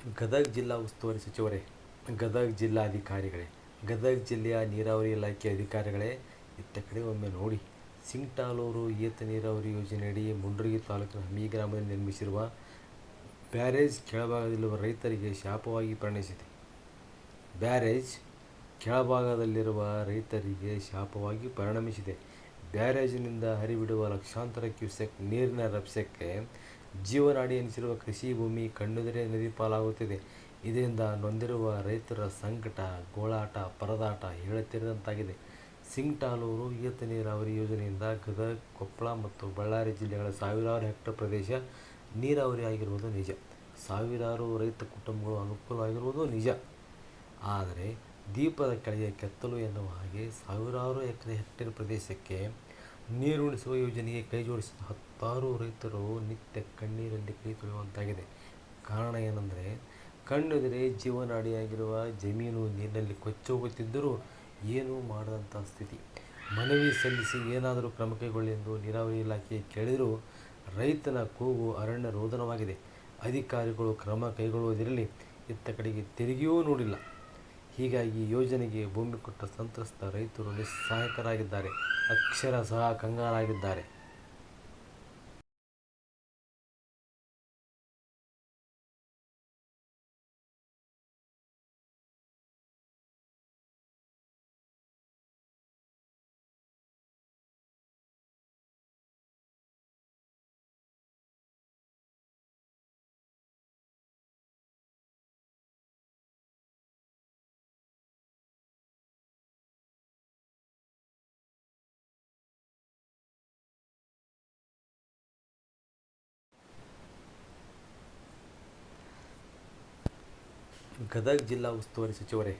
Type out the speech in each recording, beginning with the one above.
ಗದಗ ಜಿಲ್ಲಾ ಉಸ್ತುವಾರಿ ಸಚಿವರೇ, ಗದಗ ಜಿಲ್ಲಾಧಿಕಾರಿಗಳೇ, ಗದಗ ಜಿಲ್ಲೆಯ ನೀರಾವರಿ ಇಲಾಖೆ ಅಧಿಕಾರಿಗಳೇ, ಇತ್ತ ಕಡೆ ಒಮ್ಮೆ ನೋಡಿ ಸಿಂಗ್ಟಾಲೂರು ಏತ ನೀರಾವರಿ ಯೋಜನೆಯಡಿ ಮುಂಡ್ರಗಿ ತಾಲೂಕಿನ ಹಮಿ ಗ್ರಾಮದಲ್ಲಿ ನಿರ್ಮಿಸಿರುವ ಬ್ಯಾರೇಜ್ ಕೆಳಭಾಗದಲ್ಲಿರುವ ರೈತರಿಗೆ ಶಾಪವಾಗಿ ಪರಿಣಮಿಸಿದೆ. ಬ್ಯಾರೇಜ್ ಕೆಳಭಾಗದಲ್ಲಿರುವ ರೈತರಿಗೆ ಶಾಪವಾಗಿ ಪರಿಣಮಿಸಿದೆ. ಬ್ಯಾರೇಜಿನಿಂದ ಹರಿಬಿಡುವ ಲಕ್ಷಾಂತರ ಕ್ಯೂಸೆಕ್ ನೀರಿನ ರಭಸಕ್ಕೆ ಜೀವನಾಡಿ ಎನಿಸಿರುವ ಕೃಷಿ ಭೂಮಿ ಕಣ್ಣುದರೆ ನದಿ ಪಾಲಾಗುತ್ತಿದೆ. ಇದರಿಂದ ನೊಂದಿರುವ ರೈತರ ಸಂಕಟ, ಗೋಳಾಟ, ಪರದಾಟ ಹೇಳತೀರದಂತಾಗಿದೆ. ಸಿಂಗ್ಟಾಲೂರು ಏತ ನೀರಾವರಿ ಯೋಜನೆಯಿಂದ ಗದಗ, ಕೊಪ್ಪಳ ಮತ್ತು ಬಳ್ಳಾರಿ ಜಿಲ್ಲೆಗಳ ಸಾವಿರಾರು ಹೆಕ್ಟೇರ್ ಪ್ರದೇಶ ನೀರಾವರಿ ಆಗಿರುವುದು ನಿಜ. ಸಾವಿರಾರು ರೈತ ಕುಟುಂಬಗಳು ಅನುಕೂಲವಾಗಿರುವುದು ನಿಜ. ಆದರೆ ದೀಪದ ಕೆಳಗೆ ಕೆತ್ತಲು ಎನ್ನುವ ಹಾಗೆ ಸಾವಿರಾರು ಎಕರೆ ಹೆಕ್ಟೇರ್ ಪ್ರದೇಶಕ್ಕೆ ನೀರುಣಿಸುವ ಯೋಜನೆಗೆ ಕೈಜೋಡಿಸಿದ ಹತ್ತಾರು ರೈತರು ನಿತ್ಯ ಕಣ್ಣೀರಲ್ಲಿ ಕೈ ತೊಳೆಯುವಂತಾಗಿದೆ. ಕಾರಣ ಏನೆಂದರೆ, ಕಣ್ಣೆದುರೇ ಜೀವನಾಡಿಯಾಗಿರುವ ಜಮೀನು ನೀರಿನಲ್ಲಿ ಕೊಚ್ಚೋಗುತ್ತಿದ್ದರೂ ಏನೂ ಮಾಡದಂಥ ಸ್ಥಿತಿ. ಮನವಿ ಸಲ್ಲಿಸಿ ಏನಾದರೂ ಕ್ರಮ ಕೈಗೊಳ್ಳಿ ಎಂದು ನೀರಾವರಿ ಇಲಾಖೆ ಕೇಳಿದರೂ ರೈತನ ಕೂಗು ಅರಣ್ಯ ರೋದನವಾಗಿದೆ. ಅಧಿಕಾರಿಗಳು ಕ್ರಮ ಕೈಗೊಳ್ಳುವುದಿರಲಿ, ಇತ್ತ ಕಡೆಗೆ ತಿರುಗಿಯೂ ನೋಡಿಲ್ಲ. ಹೀಗಾಗಿ ಯೋಜನೆಗೆ ಭೂಮಿ ಕೊಟ್ಟ ಸಂತ್ರಸ್ತ ರೈತರು ನಿಸ್ಸಹಾಯಕರಾಗಿದ್ದಾರೆ. ಅಕ್ಷರಶಃ ಕಂಗಾಲಾಗಿದ್ದಾರೆ. ಗದಗ ಜಿಲ್ಲಾ ಉಸ್ತುವಾರಿ ಸಚಿವರೇ,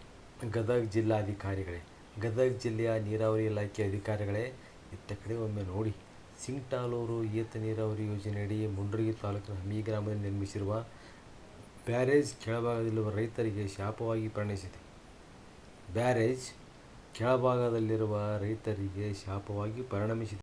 ಗದಗ ಜಿಲ್ಲಾಧಿಕಾರಿಗಳೇ, ಗದಗ ಜಿಲ್ಲೆಯ ನೀರಾವರಿ ಇಲಾಖೆ ಅಧಿಕಾರಿಗಳೇ ಇತ್ತ ಕಡೆ ಒಮ್ಮೆ ನೋಡಿ ಸಿಂಗ್ಟಾಲೂರು ಏತ ನೀರಾವರಿ ಯೋಜನೆಯಡಿ ಮುಂಡ್ರಗಿ ತಾಲೂಕಿನ ಹಮ್ಮಿ ಗ್ರಾಮದಲ್ಲಿ ನಿರ್ಮಿಸಿರುವ ಬ್ಯಾರೇಜ್ ಕೆಳಭಾಗದಲ್ಲಿರುವ ರೈತರಿಗೆ ಶಾಪವಾಗಿ ಪರಿಣಮಿಸಿದೆ. ಬ್ಯಾರೇಜ್ ಕೆಳಭಾಗದಲ್ಲಿರುವ ರೈತರಿಗೆ ಶಾಪವಾಗಿ ಪರಿಣಮಿಸಿದೆ.